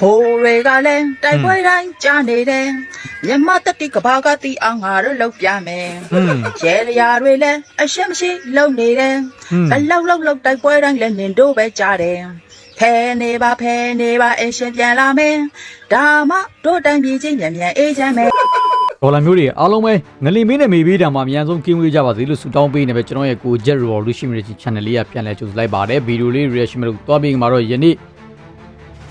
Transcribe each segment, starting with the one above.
ဘိုးတွေကလည်းတိုက်ပွဲတိုင်းကြားနေတယ်မြမတတိကဘာကတိအောင်ငါတို့လောက်ပြမယ်ရဲလျာတွေလည်းအရှက်မရှိလုံနေတယ်ဘလောက်လောက်လောက်တိုက်ပွဲတိုင်းလည်းနင်တို့ပဲကြားတယ်ဖဲနေပါဖဲနေပါအရှင်ပြန်လာမယ်ဒါမှတို့တိုင်ပြည်ချင်းမြန်မြန်အေးချမ်းမယ်ဒေါ်လာမျိုးတွေအားလုံးပဲငလီမင်းနဲ့မေဘေးတံမှာအများဆုံးကင်းဝေးကြပါစေလို့ဆုတောင်းပေးနေပဲကျွန်တော်ရဲ့ကို Jet Revolution Channel လေးကပြန်လည်ကြိုဆိုလိုက်ပါတယ်ဗီဒီယိုလေး reaction လုပ်သွားပြီးမှာတော့ယနေ့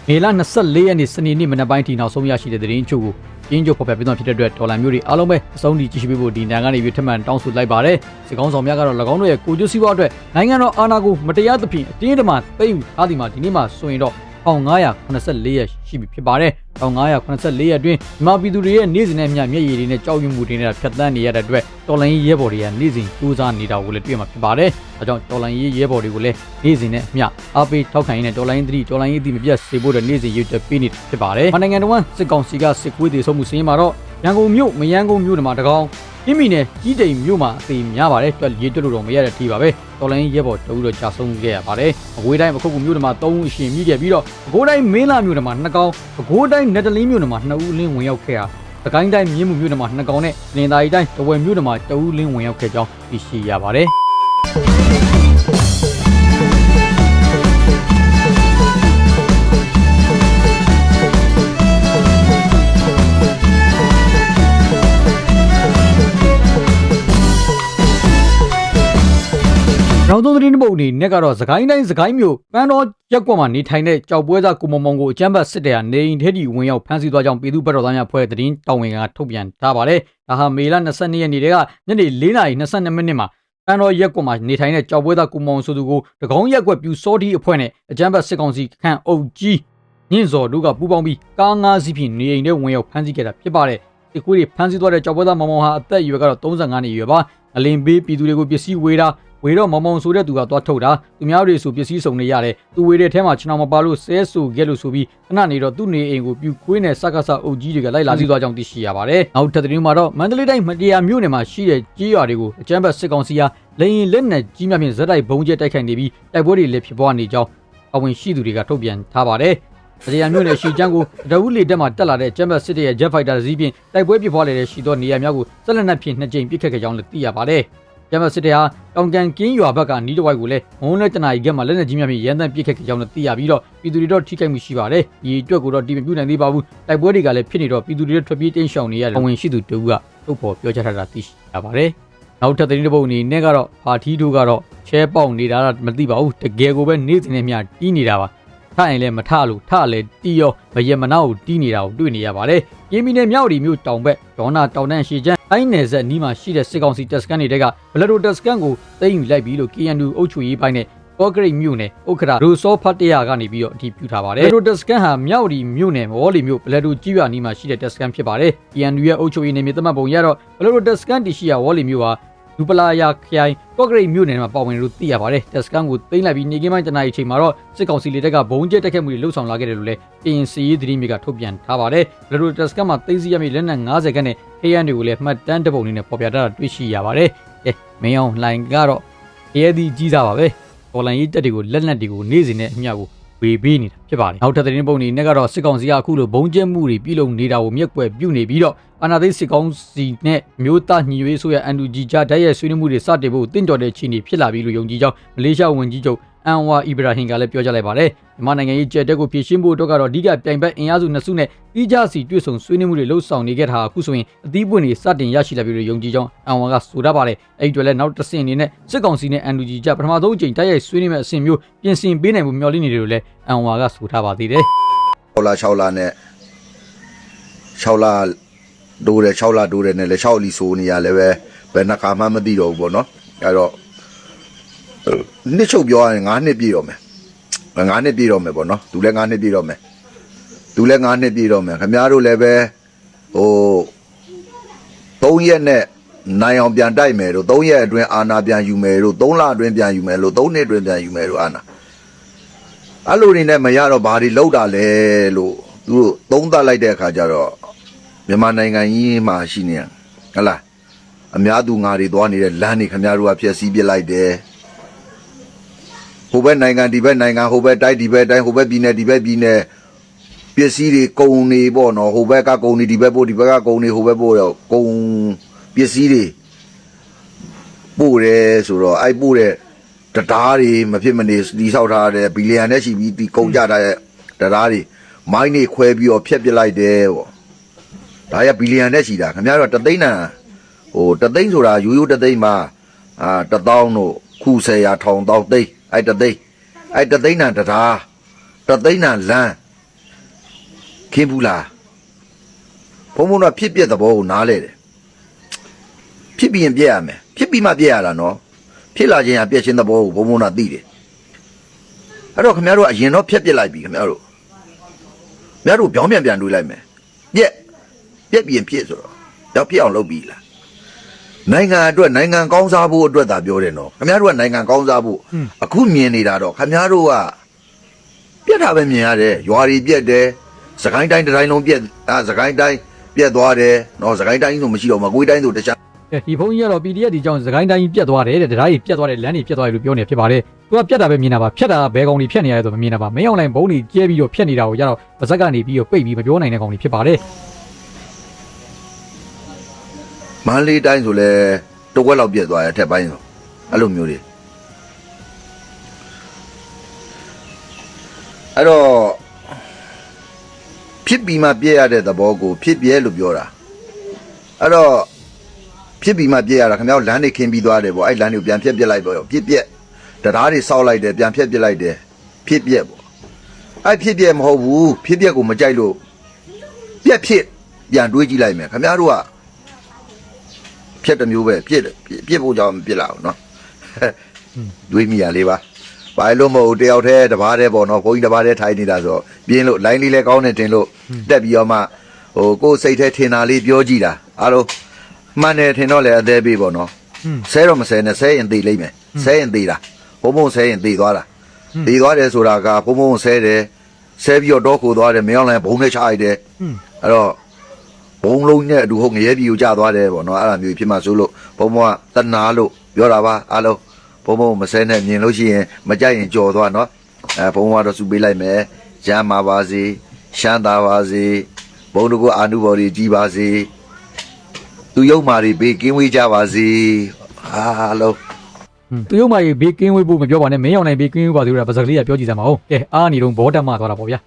မေလ24ရက်နေ့စနေနေ့မနက်ပိုင်းထိနောက်ဆုံးရရှိတဲ့သတင်းချို့ကိုရင်းချုပ်ဖော်ပြပေးသွားဖြစ်တဲ့အတွက်ဒေါ်လာမျိုးတွေအားလုံးပဲအဆုံးထိကြည့်ရှုပေးဖို့ဒီနိုင်ငံကနေပြီးထပ်မံတောင်းဆိုလိုက်ပါတယ်စစ်ကောင်းဆောင်များကတော့၎င်းတို့ရဲ့ကိုကျိုးစည်းပွားအတွက်နိုင်ငံတော်အာဏာကိုမတရားသဖြင့်အတင်းအဓမ္မသိမ်းယူထားဒီမှာဒီနေ့မှဆိုရင်တော့ 1584ရက်ရှိပြီဖြစ်ပါတယ်1584ရက်အတွင်းမြန်မာပြည်သူတွေရဲ့နေ့စဉ်နဲ့မျှမျက်ရည်တွေနဲ့ကြောက်ရွံ့မှုတွေနဲ့ဖြတ်သန်းနေရတဲ့အတွက်တော်လိုင်းရေးရဲဘော်တွေကနေ့စဉ်စူးစမ်းနေတာကိုလည်းတွေ့မှာဖြစ်ပါတယ်။အဲကြောင့်တော်လိုင်းရေးရဲဘော်တွေကိုလည်းနေ့စဉ်နဲ့မျှအားပေးထောက်ခံရင်းနဲ့တော်လိုင်းသတိတော်လိုင်းရေးသတိမပြတ်စေဖို့အတွက်နေ့စဉ်ရွေးချက်ပေးနေဖြစ်ပါတယ်။မနိုင်ငံတော်စစ်ကောင်စီကစစ်ကွေးတွေဆုံးမှုစင်းမှာတော့ရန်ကုန်မြို့မရန်ကုန်မြို့တွေမှာတကောင် ပြင်းမီနဲ့ကြီးတိမ်မြို့မှာအသေးများပါတယ်တွက်ရေးတွက်လို့တော့မရတဲ့အထိပါပဲတော်လိုင်းရဲဘော်တအူးတော့ကြာဆုံးခဲ့ရပါတယ်အဝေးတိုင်းအခုကမြို့တွေမှာ3ဦးအရှင်မြည်ခဲ့ပြီးတော့အကိုးတိုင်းမင်းလာမြို့တွေမှာ2ကောင်အကိုးတိုင်းနက်တလင်းမြို့တွေမှာ2ဦးလင်းဝင်ရောက်ခဲ့တာတကိုင်းတိုင်းမြင်းမှုမြို့တွေမှာ2ကောင်နဲ့လင်သာရီတိုင်းတဝယ်မြို့တွေမှာ2ဦးလင်းဝင်ရောက်ခဲ့ကြောင်းသိရှိရပါတယ် သတင်းတစ်ပုဒ်အနေနဲ့ကတော့သခိုင်းတိုင်းသခိုင်းမြို့ပန်းတော်ရက်ကွက်မှာနေထိုင်တဲ့ကြောက်ပွဲသားကိုမုံမုံကိုအကြမ်းဖက်စစ်တပ်ကနေအိမ်ထဲကြီးဝင်ရောက်ဖမ်းဆီးသွားကြောင်းပြည်သူ့ဘက်တော်သားများဖွဲ့သတင်းတောင်းဝင်ကထုတ်ပြန်ထားပါတယ်။ဒါဟာမေလ22ရက်နေ့တည်းကညနေ4:22မိနစ်မှာပန်းတော်ရက်ကွက်မှာနေထိုင်တဲ့ကြောက်ပွဲသားကိုမုံဆိုသူကိုတကောင်းရက်ကွက်ပြူစောတီအဖွဲ့နဲ့အကြမ်းဖက်စစ်ကောင်စီခန့်အုပ်ကြီးညင်စော်တို့ကပူးပေါင်းပြီးကားငါးစီးဖြင့်နေအိမ်ထဲဝင်ရောက်ဖမ်းဆီးခဲ့တာဖြစ်ပါတယ်။ဒီကွေးတွေဖမ်းဆီးသွားတဲ့ကြောက်ပွဲသားမောင်မောင်ဟာအသက်အရွယ်ကတော့35နှစ်အရွယ်ပါ။အလင်ပေးပြည်သူတွေကိုပစ္စည်းဝေးတာ ဝေတော့မောင်မောင်ဆိုတဲ့သူကသွားထုတ်တာသူများတွေဆိုပစ္စည်းစုံနေရတယ်သူဝေတဲ့ထဲမှာကျွန်တော်မပါလို့ဆဲဆူခဲ့လို့ဆိုပြီးခဏနေတော့သူ့နေအိမ်ကိုပြူခွေးနဲ့စကားစအုပ်ကြီးတွေကလိုက်လာစီသွားကြောင်းသိရှိရပါတယ်နောက်ထပ်သတင်းမှာတော့မန္တလေးတိုင်းမတရားမြို့နယ်မှာရှိတဲ့ကြေးရွာတွေကိုအကြမ်းဖက်စစ်ကောင်စီကလေရင်လက်နက်ကြီးများဖြင့်ဇက်တိုက်ဘုံကျဲတိုက်ခိုက်နေပြီးတိုက်ပွဲတွေလည်းဖြစ်ပွားနေကြောင်းအဝင်ရှိသူတွေကထုတ်ပြန်ထားပါတယ်တရားမျိုးနဲ့ရှီချန်းကိုတအူးလေတက်မှာတက်လာတဲ့ဂျမ်ဘတ်စစ်တပ်ရဲ့ Jet Fighter ဇီးဖြင့်တိုက်ပွဲဖြစ်ပွားနေတဲ့ရှီသောနေရာများကိုဆက်လက်နက်ဖြင့်နှစ်ကြိမ်ပစ်ခတ်ခဲ့ကြောင်းလည်းသိရပါတယ်။ ဂျမ်ဘတ်စစ်တပ်ဟာတောင်ကန်ကင်းရွာဘက်ကနီးတစ်ဝိုက်ကိုလည်းမုံနဲ့တနာရီကမှလက်နက်ကြီးများဖြင့်ရန်တမ်းပစ်ခတ်ခဲ့ကြောင်းလည်းသိရပြီးတော့ပြည်သူတွေတော့ထိခိုက်မှုရှိပါတယ်။ဒီအတွက်ကိုတော့တီမပြုနိုင်သေးပါဘူး။တိုက်ပွဲတွေကလည်းဖြစ်နေတော့ပြည်သူတွေလည်းထွက်ပြေးတိမ်းရှောင်နေရတယ်။ဝင်ရှိသူတူကထုတ်ဖော်ပြောကြားထားတာသိရှိရပါတယ်။နောက်ထပ်သတင်းတစ်ပုဒ်အနေနဲ့ကတော့ဖာထီးတို့ကတော့ချဲပေါက်နေတာတော့မသိပါဘူး။တကယ်ကိုပဲနေ့စဉ်နဲ့မျှတီးနေတာပါ။ ထရင်လည်းမထလို့ထလည်းတီးရောမရမနာကိုတီးနေတာကိုတွေ့နေရပါတယ်။ကင်းမီနယ်မြောက်ဒီမြို့တောင်ဘက်ဒေါနာတောင်တန်းရှီချမ်းအိုင်းနယ်ဆက်နီးမှာရှိတဲ့စစ်ကောင်စီတပ်စခန်းတွေကဘလဒိုတပ်စခန်းကိုသိမ်းယူလိုက်ပြီးလို့ KNU အုပ်ချုပ်ရေးပိုင်းနဲ့ကော့ဂရိတ်မြို့နယ်ဥက္ကရာရိုစောဖတ်တရကနေပြီးတော့အတည်ပြုထားပါတယ်။ဘလဒိုတပ်စခန်းဟာမြောက်ဒီမြို့နယ်ဝေါ်လီမြို့ဘလဒိုကြီးရွာနီးမှာရှိတဲ့တပ်စခန်းဖြစ်ပါတယ်။ KNU ရဲ့အုပ်ချုပ်ရေးနယ်မြေသတ်မှတ်ပုံရတော့ဘလဒိုတပ်စခန်းတရှိရာဝေါ်လီမြို့ဟာ ဒူပလာယာခရိုင်ကော့ဂရိတ်မြို့နယ်မှာပါဝင်လို့သိရပါတယ်။တက်စကန်ကိုသိမ်းလိုက်ပြီးနေကင်းပိုင်းတနအီချိန်မှာတော့စစ်ကောင်စီလေတပ်ကဘုံကျဲတက်ခတ်မှုတွေလှုပ်ဆောင်လာခဲ့တယ်လို့လည်းတင်စီရေးသတင်းမြေကထုတ်ပြန်ထားပါတယ်။ဘလဒိုတက်စကန်မှာသိမ်းဆီးရမည့်လက်နက်90ခန်းနဲ့ဟေးရန်တွေကိုလည်းမှတ်တမ်းတပုံအနေနဲ့ပေါ်ပြထားတာတွေ့ရှိရပါတယ်။အဲမင်းအောင်လှိုင်ကတော့ရဲဒီကြီးစားပါပဲ။ပေါ်လန်ရေးတက်တွေကိုလက်နက်တွေကိုနေ့စဉ်နဲ့အမျှကိုဝေပေးနေတာဖြစ်ပါတယ်။နောက်ထပ်သတင်းပုံတွေနဲ့ကတော့စစ်ကောင်စီကအခုလိုဘုံကျဲမှုတွေပြုလုပ်နေတာကိုမျက်ကွယ်ပြုနေပြီးတော့ အာနာသိစစ်ကောင်စီနဲ့မျိုးသားညီရွေးဆိုရအန်တူဂျီဂျာဓာတ်ရဲ့ဆွေးနွေးမှုတွေစတင်ဖို့တင့်တော်တဲ့ခြေနေဖြစ်လာပြီလို့ယုံကြည်ကြောင်းမလေးရှားဝန်ကြီးချုပ်အန်ဝါအီဘရာဟင်ကလည်းပြောကြားလိုက်ပါတယ်။မြန်မာနိုင်ငံရေးကြက်တက်ကိုဖြည့်ရှင်းဖို့အတွက်ကတော့အဓိကပြိုင်ဘက်အင်အားစုနှစ်စုနဲ့တီးခြားစီတွေ့ဆုံဆွေးနွေးမှုတွေလှုပ်ဆောင်နေခဲ့တာအခုဆိုရင်အသီးပွင့်တွေစတင်ရရှိလာပြီလို့ယုံကြည်ကြောင်းအန်ဝါကဆိုထားပါတယ်။အဲ့ဒီအတွက်လည်းနောက်တစ်ဆင့်အနေနဲ့စစ်ကောင်စီနဲ့အန်တူဂျီဂျာပထမဆုံးအကြိမ်တိုက်ရိုက်ဆွေးနွေးမဲ့အဆင့်မျိုးပြင်ဆင်ပေးနိုင်မှုမျှော်လင့်နေတယ်လို့လည်းအန်ဝါကဆိုထားပါသေးတယ်။6လ6လနဲ့6လ ဒိုးတယ်6လဒိုးတယ်နဲ့လည်း6လီဆိုနေရလည်းပဲဘယ်နှခါမှမသိတော့ဘူးပေါ့နော်အဲတော့နှစ်ချုပ်ပြောရရင်9နှစ်ပြည့်တော့မယ်9နှစ်ပြည့်တော့မယ်ပေါ့နော်သူလည်း9နှစ်ပြည့်တော့မယ်သူလည်း9နှစ်ပြည့်တော့မယ်ခင်ဗျားတို့လည်းပဲဟို3ရက်နဲ့နိုင်အောင်ပြန်တိုက်မယ်တို့3ရက်အတွင်းအာနာပြန်ယူမယ်တို့3လအတွင်းပြန်ယူမယ်လို့3နှစ်အတွင်းပြန်ယူမယ်တို့အာနာအဲ့လိုနေနဲ့မရတော့ဘာတွေလောက်တာလဲလို့သူတို့သုံးသပ်လိုက်တဲ့အခါကျတော့ မြန်မာနိုင်ငံကြီးမှာရှိနေရဟတ်လားအများသူငါတွေသွားနေတဲ့လမ်းတွေခင်ဗျားတို့ကဖျက်ဆီးပစ်လိုက်တယ်ဟိုဘက်နိုင်ငံဒီဘက်နိုင်ငံဟိုဘက်တိုက်ဒီဘက်တိုင်းဟိုဘက်ပြည်နယ်ဒီဘက်ပြည်နယ်ပစ္စည်းတွေကုန်နေပေါ့နော်ဟိုဘက်ကကုန်နေဒီဘက်ပို့ဒီဘက်ကကုန်နေဟိုဘက်ပို့တော့ကုန်ပစ္စည်းတွေပို့တယ်ဆိုတော့အဲ့ပို့တဲ့တရားတွေမဖြစ်မနေဒီဆောက်ထားတဲ့ဘီလီယံနဲ့ရှိပြီးဒီကုန်ကြတဲ့တရားတွေမိုင်းတွေခွဲပြီးတော့ဖျက်ပစ်လိုက်တယ်ပေါ့ ဒါရဘီလီယံနဲ့ရှိတာခင်ဗျားတို့တသိန်းတန်ဟိုတသိန်းဆိုတာရိုးရိုးတသိန်းမှာအာတသောင်းတို့ခုဆယ်ရာထောင်တောင်းသိန်းအဲ့တသိန်းအဲ့တသိန်းတန်တရားတသိန်းတန်လမ်းခင်းဘူးလားဘုံဘုံတော့ဖြစ်ပြက်သဘောကိုနားလဲတယ်ဖြစ်ပြီးရင်ပြက်ရမယ်ဖြစ်ပြီးမှပြက်ရတာနော်ဖြစ်လာခြင်းကပြက်ခြင်းသဘောကိုဘုံဘုံတော့သိတယ်အဲ့တော့ခင်ဗျားတို့ကအရင်တော့ဖြက်ပြက်လိုက်ပြီခင်ဗျားတို့ခင်ဗျားတို့ပြောင်းပြန်ပြန်တွေးလိုက်မယ်ပြက် ပြက်ပြီးရင်ဖြစ်ဆိုတော့တော့ဖြစ်အောင်လုပ်ပြီလားနိုင်ငံအတွက်နိုင်ငံကောင်းစားဖို့အတွက်သာပြောတယ်နော်ခင်ဗျားတို့ကနိုင်ငံကောင်းစားဖို့အခုမြင်နေတာတော့ခင်ဗျားတို့ကပြက်တာပဲမြင်ရတယ်ရွာတွေပြက်တယ်စကိုင်းတိုင်းတစ်တိုင်းလုံးပြက်အာစကိုင်းတိုင်းပြက်သွားတယ်နော်စကိုင်းတိုင်းဆိုမရှိတော့မကွေးတိုင်းဆိုတခြားကဲဒီဖုန်းကြီးကတော့ PDF ဒီကြောင့်သခိုင်းတိုင်းပြတ်သွားတယ်တဲ့တရားကြီးပြတ်သွားတယ်လမ်းကြီးပြတ်သွားတယ်လို့ပြောနေဖြစ်ပါတယ်သူကပြတ်တာပဲမြင်တာပါဖြတ်တာကဘဲကောင်ကြီးဖြတ်နေရတယ်ဆိုမမြင်တာပါမင်းအောင်လိုင်းဘုံကြီးကျဲပြီးတော့ဖြတ်နေတာကိုကြတော့ပါဇက်ကနေပြီးတော့ပိတ်ပြီးမပြောနိုင်တဲ့ကောင်ကြီးဖြစ်ပါတယ် မန္တလေးတိုင်းဆိုလဲတဝက်လောက်ပြက်သွားတယ်အထက်ပိုင်းဆိုအဲ့လိုမျိုးတွေအဲ့တော့ဖြစ်ပြီးမှပြက်ရတဲ့သဘောကိုဖြစ်ပြဲလို့ပြောတာအဲ့တော့ဖြစ်ပြီးမှပြက်ရတာခင်ဗျားတို့လမ်းတွေခင်းပြီးသွားတယ်ပေါ့အဲ့လမ်းတွေကိုပြန်ဖြတ်ပြက်လိုက်ပေါ့ပြက်ပြက်တရားတွေစောက်လိုက်တယ်ပြန်ဖြတ်ပြက်လိုက်တယ်ဖြစ်ပြက်ပေါ့အဲ့ဖြစ်ပြက်မဟုတ်ဘူးဖြစ်ပြက်ကိုမကြိုက်လို့ပြက်ဖြစ်ပြန်တွေးကြည့်လိုက်မယ်ခင်ဗျားတို့က ဖြက်တစ်မျိုးပဲပြစ်ပြစ်ဖို့ကြောင့်မပြစ်လာဘူးနော်တွေးမိရလေးပါဘာလို့မဟုတ်တယောက်တည်းတပါးတည်းပေါ့နော်ဘုန်းကြီးတပါးတည်းထိုင်နေတာဆိုပြင်းလို့လိုင်းလေးလဲကောင်းနေတင်လို့တက်ပြီးတော့မှဟိုကိုယ်စိတ်ထဲထင်တာလေးပြောကြည့်တာအားလုံးမှန်တယ်ထင်တော့လေအသေးပေးပေါ့နော်ဆဲတော့မဆဲနဲ့ဆဲရင်သေးလိမ့်မယ်ဆဲရင်သေးတာဘုံဘုံဆဲရင်သေးသွားတာသေးသွားတယ်ဆိုတာကဘုံဘုံဆဲတယ်ဆဲပြီးတော့တော့ခိုသွားတယ်မင်းအောင်လည်းဘုံနဲ့ချလိုက်တယ်အဲ့တော့ ဘုံလုံးနဲ့အတူဟုတ်ငရဲပြီကိုကြာသွားတယ်ပေါ့နော်အဲ့လိုမျိုးဖြစ်မှဆိုလို့ဘုံဘုံကတနာလို့ပြောတာပါအားလုံးဘုံဘုံမဆဲနဲ့မြင်လို့ရှိရင်မကြိုက်ရင်ကြော်သွားနော်အဲဘုံဘုံကတော့စုပေးလိုက်မယ်ရမ်းပါပါစေရှမ်းသာပါစေဘုံတို့ကအာနုဘော်တွေကြီးပါစေသူယုံမာတွေဘေးကင်းဝေးကြပါစေအားလုံးဟွန်းသူရုံမကြီးဘေးကင်းဝေးဖို့မပြောပါနဲ့မင်းအောင်လိုင်းဘေးကင်းဝေးပါသေးတယ်ပါဇက်ကလေးကပြောကြည့်စမ်းပါဦးကဲအားနေတော့ဘောတက်မှသွားတာပေါ့ဗျာ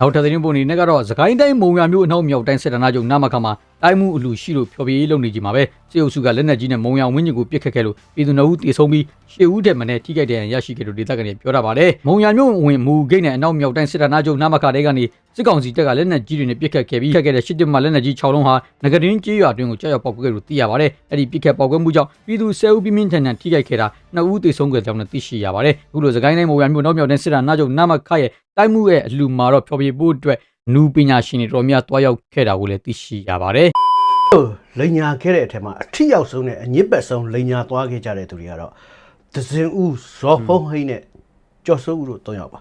နောက်ထပ်သတင်းပုံနေနဲ့ကတော့သခိုင်းတိုင်းမုံရမျိုးအနောက်မြောက်တိုင်းစစ်တနာချုပ်နာမခမှာ တိုင်းမှုအလူရှိလို့ဖျော်ဖြေရေးလုပ်နေကြမှာပဲစစ်အုပ်စုကလက်နက်ကြီးနဲ့မုံရဝင်းကျင်ကိုပစ်ခတ်ခဲ့လို့ပြည်သူနှုတ်တေဆုံးပြီးရှေ့ဦးတဲ့မနဲ့ထိခိုက်တဲ့ရရှိခဲ့လို့ဒေသခံတွေပြောတာပါတယ်မုံရမျိုးဝင်မူဂိတ်နဲ့အနောက်မြောက်တိုင်းစစ်တနာချုပ်နာမခတဲကနေစစ်ကောင်စီတပ်ကလက်နက်ကြီးတွေနဲ့ပစ်ခတ်ခဲ့ပြီးခတ်ခဲ့တဲ့ရှစ်တစ်မှလက်နက်ကြီး6လုံးဟာငကတင်းကြီးရွာတွင်းကိုကြောက်ရောက်ပေါက်ကွဲလို့သိရပါတယ်အဲ့ဒီပစ်ခတ်ပေါက်ကွဲမှုကြောင့်ပြည်သူ10ဦးပြင်းပြင်းထန်ထန်ထိခိုက်ခဲ့တာ2ဦးသေဆုံးခဲ့ကြောင်းလည်းသိရှိရပါတယ်အခုလိုသခိုင်းတိုင်းမုံရမျိုးနောက်မြောက်တိုင်းစစ်တနာချုပ်နာမခရဲ့တိုင်းမှုရဲ့အလူမာတော့ဖျော်ဖြေဖို့အတွက် နူပညာရှင်တွေတော်များတွားရောက်ခဲ့တာကိုလည်းသိရှိရပါတယ်လိန်ညာခဲ့တဲ့အထက်မှာအထီရောက်ဆုံးနဲ့အညစ်ပတ်ဆုံးလိန်ညာသွားခဲ့ကြတဲ့သူတွေကတော့ဒဇင်ဦးဇော်ဖုံးဟိန်းနဲ့ကျော်စိုးဦးတို့၃ယောက်ပါ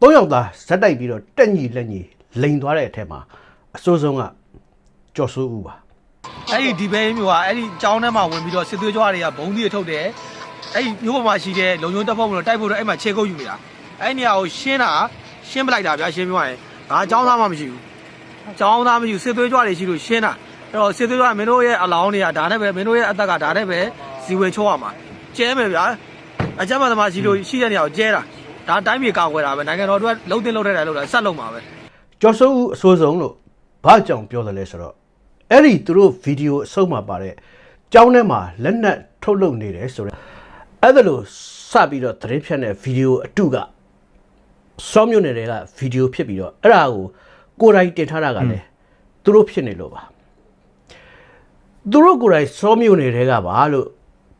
၃ယောက်သားဇက်တိုက်ပြီးတော့တက်ညီလက်ညီလိန်သွားတဲ့အထက်မှာအစိုးဆုံးကကျော်စိုးဦးပါအဲ့ဒီဒီဘဲမျိုးကအဲ့ဒီကျောင်းထဲမှာဝင်ပြီးတော့စစ်သွေးကြွားတွေကဘုံသီးထုတ်တယ်အဲ့ဒီမျိုးပေါ်မှာရှိတဲ့လုံယုံတပ်ဖွဲ့မလို့တိုက်ဖို့တော့အဲ့မှာခြေကုပ်ယူနေတာအဲ့ဒီနေရာကိုရှင်းတာရှင်းပလိုက်တာဗျာရှင်းပြရရင် ငါကျောင်းသားမှမရှိဘူးကျောင်းသားမရှိဘူးစစ်သွေးကြွားတွေရှိလို့ရှင်းတာအဲ့တော့စစ်သွေးကြွားမင်းတို့ရဲ့အလောင်းတွေကဒါနဲ့ပဲမင်းတို့ရဲ့အသက်ကဒါနဲ့ပဲဇီဝင်ချိုးရမှာကျဲမယ်ဗျာအကြမ်းမသမားရှိလို့ရှိတဲ့နေရာကိုကျဲတာဒါတိုင်းပြည်ကောက်ွယ်တာပဲနိုင်ငံတော်တို့ကလှုပ်တင်လှုပ်ထက်တယ်လှုပ်တာဆက်လှုပ်မှာပဲကျော်စိုးဦးအစိုးဆုံးလို့ဘာကြောင့်ပြောတယ်လဲဆိုတော့အဲ့ဒီသူတို့ဗီဒီယိုအဆုံးမှာပါတဲ့ကျောင်းထဲမှာလက်နက်ထုတ်လုပ်နေတယ်ဆိုတော့အဲ့ဒါလို့စပြီးတော့သတင်းဖြတ်တဲ့ဗီဒီယိုအတုက စောမြို့နယ်တွေကဗီဒီယိုဖြစ်ပြီးတော့အဲ့ဒါကိုကိုယ်တိုင်တင်ထားတာကလည်းသူတို့ဖြစ်နေလို့ပါသူတို့ကိုယ်တိုင်စောမြို့နယ်တွေကပါလို့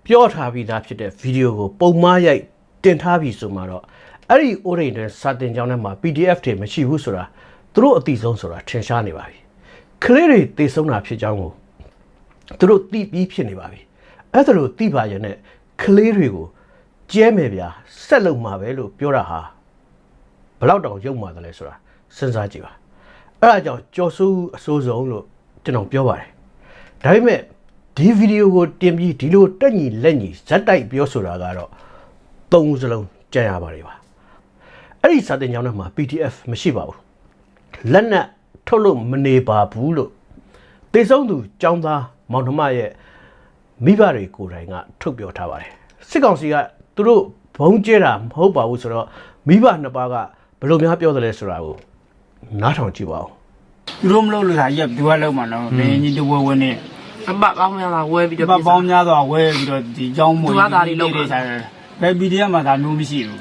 ပြောထားပြီးသားဖြစ်တဲ့ဗီဒီယိုကိုပုံမှားရိုက်တင်ထားပြီးဆိုမှတော့အဲ့ဒီ orient တဲ့စာတင်ကြောင်းထဲမှာ PDF တွေမရှိဘူးဆိုတာသူတို့အတိဆုံးဆိုတာထင်ရှားနေပါပြီကလေးတွေတေဆုံးတာဖြစ်ကြောင်းကိုသူတို့သိပြီးဖြစ်နေပါပြီအဲ့ဒါလို့သိပါရဲ့နဲ့ကလေးတွေကိုကျဲမယ်ဗျာဆက်လုံမှာပဲလို့ပြောတာဟာ ဘယ်တော့တောင်ရုံမှာတယ်လဲဆိုတာစဉ်းစားကြည့်ပါအဲ့ဒါကြောင့်ကြော်စိုးအစိုးဆုံးလို့ကျွန်တော်ပြောပါတယ်ဒါပေမဲ့ဒီဗီဒီယိုကိုတင်ပြီးဒီလိုတက်ညီလက်ညီဇက်တိုက်ပြောဆိုတာကတော့သုံးစလုံးကြံရပါတယ်ပါအဲ့ဒီစာတင်ကြောင်းထဲမှာ PDF မရှိပါဘူးလက်နက်ထုတ်လို့မနေပါဘူးလို့တေဆုံးသူចောင်းသားမောင်နှမရဲ့မိဘတွေကိုယ်တိုင်ကထုတ်ပြောထားပါတယ်စစ်ကောင်စီကသူတို့ဘုံကျဲတာမဟုတ်ပါဘူးဆိုတော့မိဘနှစ်ပါးက ဘယ်လိုများပြောသလဲဆိုတာကိုနားထောင်ကြည့်ပါဦးသူတို့မလုပ်လို့ဒါကြီးကသူကလုံးမှာနော်ဘင်းကြီးတဝဲဝဲနဲ့အပပေါင်းများလာဝဲပြီးတော့ဘာပေါင်းများစွာဝဲပြီးတော့ဒီကြောင်းမွေသူကဒါတွေလုပ်လို့ဆိုင်တယ်ဘယ် PDF မှာဒါမျိုးမရှိဘူး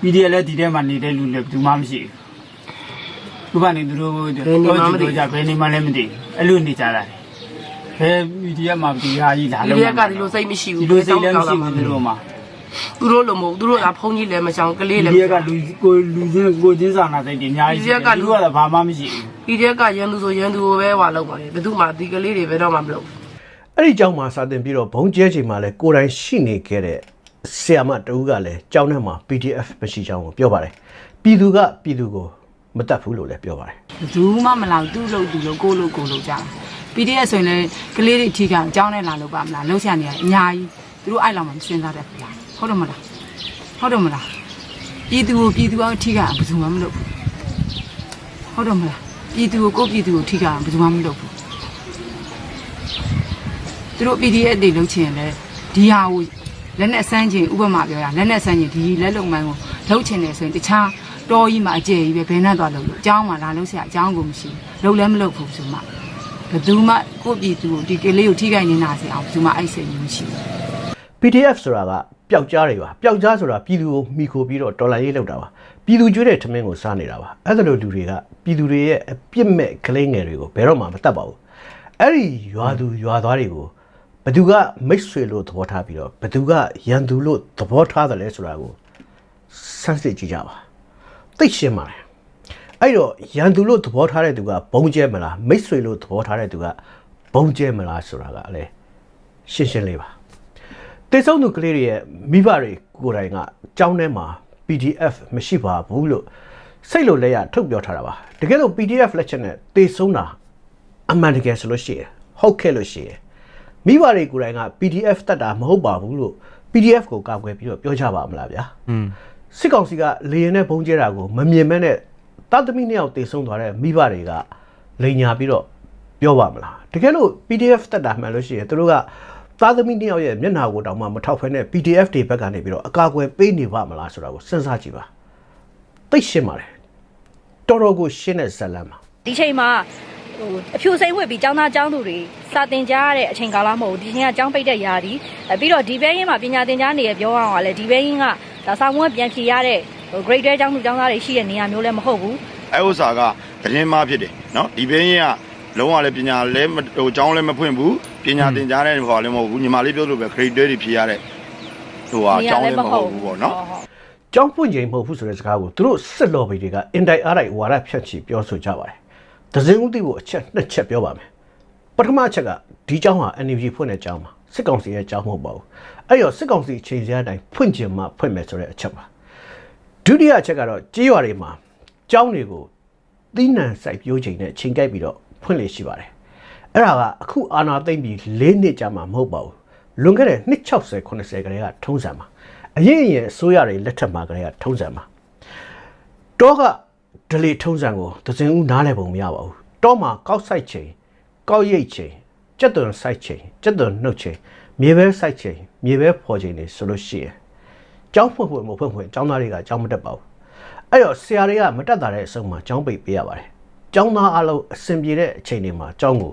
PDF လည်းဒီထဲမှာနေတဲ့လူလည်းဘယ်သူမှမရှိဘူးသူကနေသူတို့တော့ကြည့်ကြဘယ်နေမှလည်းမသိဘူးအဲ့လိုနေကြတာဘယ် PDF မှာဒီဟာကြီးလာလို့ PDF ကဒီလိုစိတ်မရှိဘူးဒီလိုစိတ်လည်းမရှိဘူးသူတို့မှာ သူတို့လိုမဟုတ်သူတို့ကဖုန်းကြီးလည်းမချောင်ကလေးလည်းဒီကလူကိုလူချင်းကိုချင်းစာနာစိတ်တွေအများကြီးရှိတယ်သူတို့ကဘာမှမရှိဘူး ဒီရက်ကရန်သူဆိုရန်သူကိုပဲဟွာလောက်ပါလေဘယ်သူမှဒီကလေးတွေဘယ်တော့မှမလုပ်အဲ့ဒီကြောင့်မှစာတင်ပြီးတော့ဘုံကျဲချိန်မှာလဲကိုယ်တိုင်ရှိနေခဲ့တဲ့ဆီယာမတူကလည်းကြောင်းထဲမှာ PDF မရှိချောင်းကိုပြောပါတယ်ပြည်သူကပြည်သူကိုမတတ်ဘူးလို့လည်းပြောပါတယ် ဘယ်သူမှမလာဘူးသူ့လို့သူလို့ကိုလို့ကိုလို့ကြတာ PDF ဆိုရင်လည်းကလေးတွေအထီးကအကြောင်းနဲ့လာလို့ပါမလားလှုပ်ရှားနေရအများကြီးသူတို့အဲ့လောက်မှမစဉ်းစားတတ်ဘူးလား ဟုတ်တယ်မလားဟုတ်တယ်မလားပြည်သူကိုပြည်သူအထီးကဘယ်သူမှမလုပ်ဘူးဟုတ်တယ်မလားပြည်သူကိုကိုယ့်ပြည်သူကိုအထီးကဘယ်သူမှမလုပ်ဘူးသူတို့ PDF တွေလုပ်ချင်ရင်လည်းဒီဟာကိုလက်နဲ့ဆန်းချင်ဥပမာပြောရလက်နဲ့ဆန်းချင်ဒီလက်လုံမိုင်းကိုလုပ်ချင်တယ်ဆိုရင်တခြားတော်ကြီးမှာအကျယ်ကြီးပဲဘယ်နဲ့သွားလုပ်လို့အကြောင်းမှလာလို့ဆရာအကြောင်းကိုမရှိဘူးလုပ်လည်းမလုပ်ဘူးဆိုမှဘယ်သူမှကိုယ့်ပြည်သူကိုဒီကလေးကိုထိခိုက်နေတာစီအောင်ဘယ်သူမှအဲ့စိတ်မျိုးမရှိဘူး PDF ဆိုတာက ပျောက်ကြားတွေပါပျောက်ကြားဆိုတာပြည်သူကိုမိခိုပြီးတော့ဒေါ်လာရေးလောက်တာပါပြည်သူကျွေးတဲ့ထမင်းကိုစားနေတာပါအဲ့ဒါလိုလူတွေကပြည်သူတွေရဲ့အပြစ်မဲ့ကလေးငယ်တွေကိုဘယ်တော့မှမတတ်ပါဘူးအဲ့ဒီရွာသူရွာသားတွေကိုဘယ်သူကမိတ်ဆွေလို့သဘောထားပြီးတော့ဘယ်သူကရန်သူလို့သဘောထားတယ်လဲဆိုတာကိုစမ်းစစ်ကြည့်ကြပါသိရှင်းပါတယ်အဲ့တော့ရန်သူလို့သဘောထားတဲ့သူကဘုံကျဲမလားမိတ်ဆွေလို့သဘောထားတဲ့သူကဘုံကျဲမလားဆိုတာကလည်းရှင်းရှင်းလေးပါ တေဆုံးသူကလေးတွေရဲ့မိဘတွေကိုယ်တိုင်ကကြောင်းထဲမှာ PDF မရှိပါဘူးလို့စိတ်လို့လဲရထုတ်ပြောထားတာပါတကယ်လို့ PDF လက်ချက်နဲ့တေဆုံးတာအမှန်တကယ်ဆိုလို့ရှိရင်ဟုတ်ခဲ့လို့ရှိရင်မိဘတွေကိုယ်တိုင်က PDF တတ်တာမဟုတ်ပါဘူးလို့ PDF ကိုကာကွယ်ပြီးတော့ပြောကြပါမလားဗျာอืมစစ်ကောင်စီကလေရင်နဲ့ဘုံကျဲတာကိုမမြင်မဲနဲ့တာသမီနှစ်ယောက်တေဆုံးသွားတဲ့မိဘတွေကလိန်ညာပြီးတော့ပြောပါမလားတကယ်လို့ PDF တက်တာမှန်လို့ရှိရင်သူတို့က သားသမီးနှစ်ယောက်ရဲ့မျက်နှာကိုတောင်မှမထောက်ဖဲနဲ့ PDF တွေဘက်ကနေပြီးတော့အကာအကွယ်ပေးနေပါမလားဆိုတာကိုစဉ်းစားကြည့်ပါသိရှင်းပါတယ်တော်တော်ကိုရှင်းတဲ့ဇာတ်လမ်းပါ ဒီချိန်မှာဟိုအဖြူစိမ့်ဝစ်ပြီးចောင်းသားចောင်းသူတွေစာတင်ကြားရတဲ့အချိန်ကာလမဟုတ်ဘူးဒီချိန်ကចောင်းပိတ်တဲ့ຢာဒီအဲပြီးတော့ဒီဘဲရင်းမှာပညာသင်ကြားနေရပြောအောင်ကလည်းဒီဘဲရင်းကဒါစာမွေးပြန်ဖြေရတဲ့ဟို grade 12ចောင်းသူចောင်းသားတွေရှိတဲ့နေရာမျိုးလည်းမဟုတ်ဘူး အဲဥစ္စာကသတင်းမှားဖြစ်တယ်နော်ဒီဘင်းရင်ကလုံးဝလည်းပညာလည်းမဟိုကျောင်းလည်းမဖွင့်ဘူးပ ညာသင်ကြားတဲ့ဟောလည်းမဟုတ်ဘူးညီမလေးပြောလို့ပဲ grade တွေဖြေရတဲ့ဟိုဟာကျောင်းလည်းမဟုတ်ဘူးပေါ့နော်ကြောင်းပွင့်ချိန်မဟုတ်ဘူးဆိုတဲ့စကားကိုသူတို့စစ်လော်ဘီတွေကအင်တိုက်အားတိုက်ဝါဒဖြန့်ချီပြောဆိုကြပါတယ်။ဒဇင်ဦးတိကိုအချက်နှစ်ချက်ပြောပါမယ်။ပထမအချက်ကဒီကျောင်းဟာ NUG ဖွင့်တဲ့ကျောင်းပါစစ်ကောင်စီရဲ့ကျောင်းမဟုတ်ပါဘူး။အဲ့တော့စစ်ကောင်စီအချိန်စရာတိုင်းဖွင့်ချင်မှဖွင့်မယ်ဆိုတဲ့အချက်ပါ။ဒုတိယအချက်ကတော့ကြေးရွာတွေမှာကျောင်းတွေကိုသီးနှံစိုက်ပျိုးချိန်နဲ့ချိန်ကိုက်ပြီးတော့ဖွင့်လေရှိပါတယ်။ အဲ့ဒါကအခုအာနာသိမ့်ပြီး၄နှစ်ကြာမှမဟုတ်ပါဘူး။လွန်ခဲ့တဲ့နှစ်60 80ကလေးကထုံးစံပါ။အရင်အရင်အစိုးရတွေလက်ထက်မှာကလေးကထုံးစံပါ။တောကဒလီထုံးစံကိုသစင်ဦးနားလည်ပုံမရပါဘူး။တောမှာကောက်ဆိုင်ချိန်ကောက်ရိတ်ချိန်ကြက်သွန်ဆိုင်ချိန်ကြက်သွန်နှုတ်ချိန်မြေပဲဆိုင်ချိန်မြေပဲဖော်ချိန်တွေဆိုလို့ရှိရင်ကျောင်းဖွင့်ဖွင့်မဖွင့်ဖွင့်ကျောင်းသားတွေကကျောင်းမတက်ပါဘူး။အဲ့တော့ဆရာတွေကမတက်တာတဲ့အဆုံးမှာကျောင်းပိတ်ပေးရပါတယ်။ကျောင်းသားအလုံးအဆင်ပြေတဲ့အချိန်တွေမှာကျောင်းကို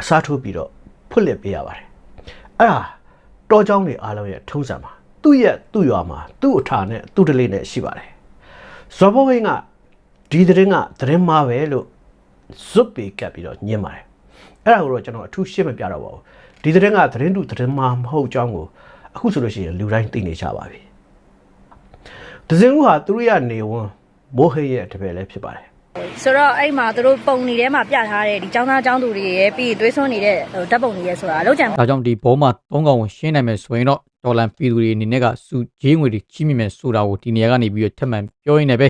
အစားထိုးပြီးတော့ဖွင့်လှစ်ပေးရပါတယ်။အဲ့ဒါတောကျောင်းတွေအားလုံးရဲ့ထုံးစံပါသူ့ရဲ့သူ့ရွာမှာသူ့အထာနဲ့သူ့တလေးနဲ့ရှိပါတယ်ဇော်ဘဝင်းကဒီသတင်းကသတင်းမှားပဲလို့ဇွတ်ပေကပ်ပြီးတော့ညင်းပါတယ်အဲ့ဒါကိုတော့ကျွန်တော်အထူးရှင်းမပြတော့ပါဘူးဒီသတင်းကသတင်းတူသတင်းမှားမဟုတ်ကြောင်းကိုအခုဆိုလို့ရှိရင်လူတိုင်းသိနေကြပါပြီဒဇင်ဦးဟာသူတို့ရဲ့နေဝန်မိုးဟိရဲ့တပည့်လည်းဖြစ်ပါတယ် ဆိုတော့အဲ့မှာသူတို့ပုံနေထဲမှာပြထားတဲ့ဒီចောင်းသားចောင်းသူတွေရဲ့ပြီးသွေးစွန်းနေတဲ့ဟိုဓာတ်ပုံတွေရဲ့ဆိုတာလောက်ကြံ ဒါကြောင့်ဒီဘောမှာ၃កောင်ကိုရှင်းနိုင်မယ်ဆိုရင်တော့ဒေါ်လန်ပြည်သူတွေအနေနဲ့ကစုဂျေးငွေတွေကြီးမြင့်မယ်ဆိုတာကိုဒီနေရာကနေပြီးတော့ထပ်မံပြောရင်းနဲ့ပဲ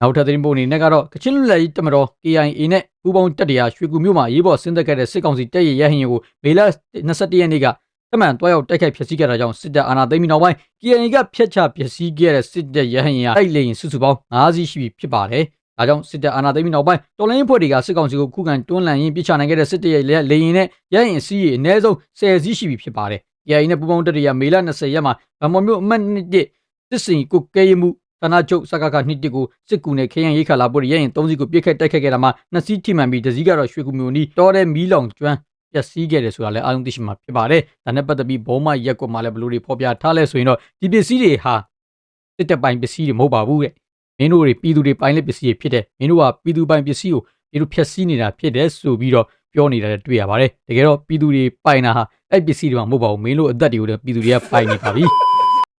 နောက်ထပ်သတင်းပို့အနေနဲ့ကတော့ကချင်လူလက်ကြီးတမတော် KIA နဲ့ပူးပေါင်းတပ်တရားရွှေကူမြို့မှာရေးပေါ်ဆင်းသက်ခဲ့တဲ့စစ်ကောင်စီတပ်ရဲ့ရဟင်ကိုမေလ21ရက်နေ့က တမန်တွားရောက်တိုက်ခိုက်ဖျက်ဆီးခဲ့တာကြောင့်စစ်တပ်အာဏာသိမ်းပြီးနောက်ပိုင်း KNY ကဖျက်ချပျက်စီးခဲ့တဲ့စစ်တပ်ရဟန်ရတိုက်လေရင်စုစုပေါင်း9စီးရှိပြီဖြစ်ပါတယ်။ ဒါကြောင့်စစ်တပ်အာဏာသိမ်းပြီးနောက်ပိုင်းတော်လိုင်းဖွဲ့တွေကစစ်ကောင်စီကိုခုခံတွန်းလှန်ရင်းပြစ်ချနိုင်ခဲ့တဲ့စစ်တပ်ရဲ့လေရင်နဲ့ရဟန်စီးရီအနည်းဆုံး10စီးရှိပြီဖြစ်ပါတယ်။ KNY နဲ့ပူးပေါင်းတပ်တွေကမေလ20ရက်မှာဗမော်မြို့အမှတ်1စစ်စင်ကိုကဲရမှုဌာနချုပ်စကကနှစ်တစ်ကိုစစ်ကူနဲ့ခရမ်းရိတ်ခါလာပေါ်ရရင်3စီးကိုပြစ်ခတ်တိုက်ခတ်ခဲ့တာမှာ2စီးထိမှန်ပြီးတစ်စီးကတော့ရွှေကူမျိုးနီတော်တဲ့မီးလောင်ကျွမ်းပျက်စီးခဲ့တယ်ဆိုတာလည်းအားလုံးသိရှိမှာဖြစ်ပါတယ်။ဒါနဲ့ပတ်သက်ပြီးဘောမရက်ကွက်မှာလည်းဘယ်လိုတွေဖော်ပြထားလဲဆိုရင်တော့ဒီပစ္စည်းတွေဟာစစ်တပ်ပိုင်ပစ္စည်းတွေမဟုတ်ပါဘူးတဲ့။ မင်းတို့တွေပြည်သူတွေပိုင်တဲ့ပစ္စည်းတွေဖြစ်တယ်။မင်းတို့ကပြည်သူပိုင်ပစ္စည်းကိုပြည်သူဖျက်ဆီးနေတာဖြစ်တယ်ဆိုပြီးတော့ပြောနေတာလည်းတွေ့ရပါတယ်။တကယ်တော့ပြည်သူတွေပိုင်တာဟာအဲ့ပစ္စည်းတွေမှမဟုတ်ပါဘူး။မင်းတို့အသက်တွေကိုလည်းပြည်သူတွေကပိုင်နေပါပြီ။